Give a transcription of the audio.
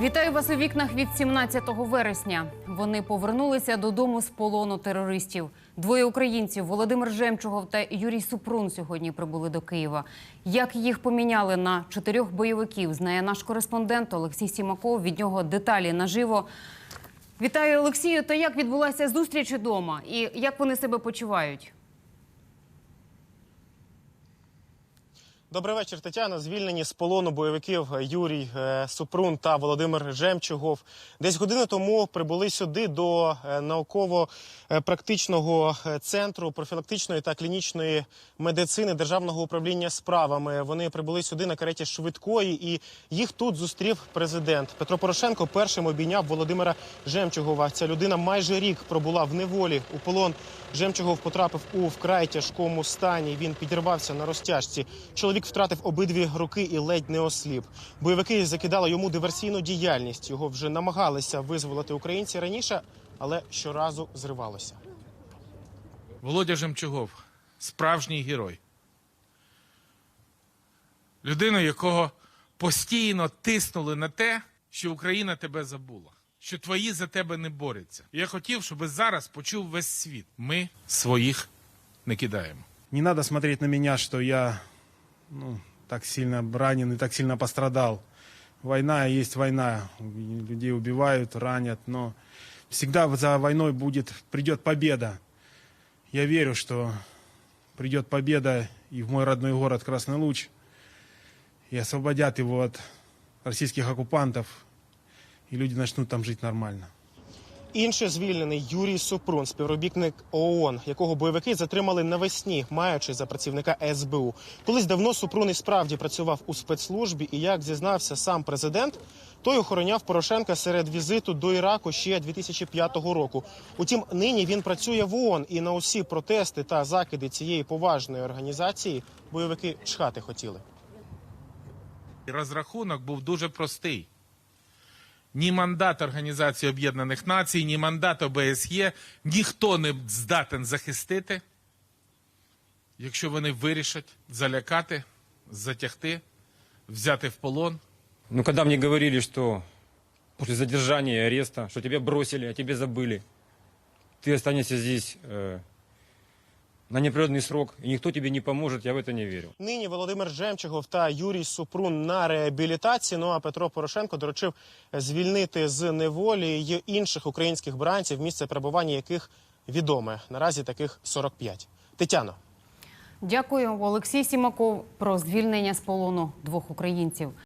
Вітаю вас у вікнах від 17 вересня. Вони повернулися додому з полону терористів. Двоє українців Володимир Жемчугов та Юрій Супрун сьогодні прибули до Києва. Як їх поміняли на чотирьох бойовиків, знає наш кореспондент Олексій Сімаков. Від нього деталі наживо. Вітаю Олексію. Та як відбулася зустріч вдома? І як вони себе почувають? Добрий вечір, Тетяна. Звільнені з полону бойовиків Юрій е, Супрун та Володимир Жемчугов. Десь години тому прибули сюди до е, науково-практичного е, центру профілактичної та клінічної медицини Державного управління справами. Вони прибули сюди на кареті швидкої, і їх тут зустрів президент Петро Порошенко. Першим обійняв Володимира Жемчугова. Ця людина майже рік пробула в неволі у полон. Жемчугов потрапив у вкрай тяжкому стані. Він підірвався на розтяжці. Чоловік втратив обидві руки і ледь не осліп. Бойовики закидали йому диверсійну діяльність. Його вже намагалися визволити українці раніше, але щоразу зривалося. Володя Жемчугов справжній герой. Людина, якого постійно тиснули на те, що Україна тебе забула, що твої за тебе не борються. І Я хотів, щоб зараз почув весь світ. Ми своїх не кидаємо. Не надо смотреть на меня, что я ну, так сильно ранен и так сильно пострадал. Война есть война. Людей убивают, ранят, но всегда за войной будет, придет победа. Я верю, что придет победа и в мой родной город Красный Луч, и освободят его от российских оккупантов, и люди начнут там жить нормально. Інший звільнений Юрій Супрун, співробітник ООН, якого бойовики затримали навесні, маючи за працівника СБУ. Колись давно Супрун і справді працював у спецслужбі, і як зізнався сам президент, той охороняв Порошенка серед візиту до Іраку ще 2005 року. Утім, нині він працює в ООН, і на усі протести та закиди цієї поважної організації бойовики чхати хотіли. Розрахунок був дуже простий Ні мандат Організації Об'єднаних Націй, ні мандат ОБСЄ ніхто не здатен захистити, якщо вони вирішать залякати, затягти, взяти в полон. Ну, когда мне говорили, что после задержания и ареста, что тебя бросили, а тебе забыли, ты останешься здесь э, на неопределенный срок, и никто тебе не поможет, я в это не верю. Нині Володимир Жемчугов та Юрій Супрун на реабілітації. Ну а Петро Порошенко доручив звільнити з неволі й інших українських бранців, місце перебування яких відоме. Наразі таких 45. Тетяно. Дякую, Олексій Сімаков, про звільнення з полону двох українців.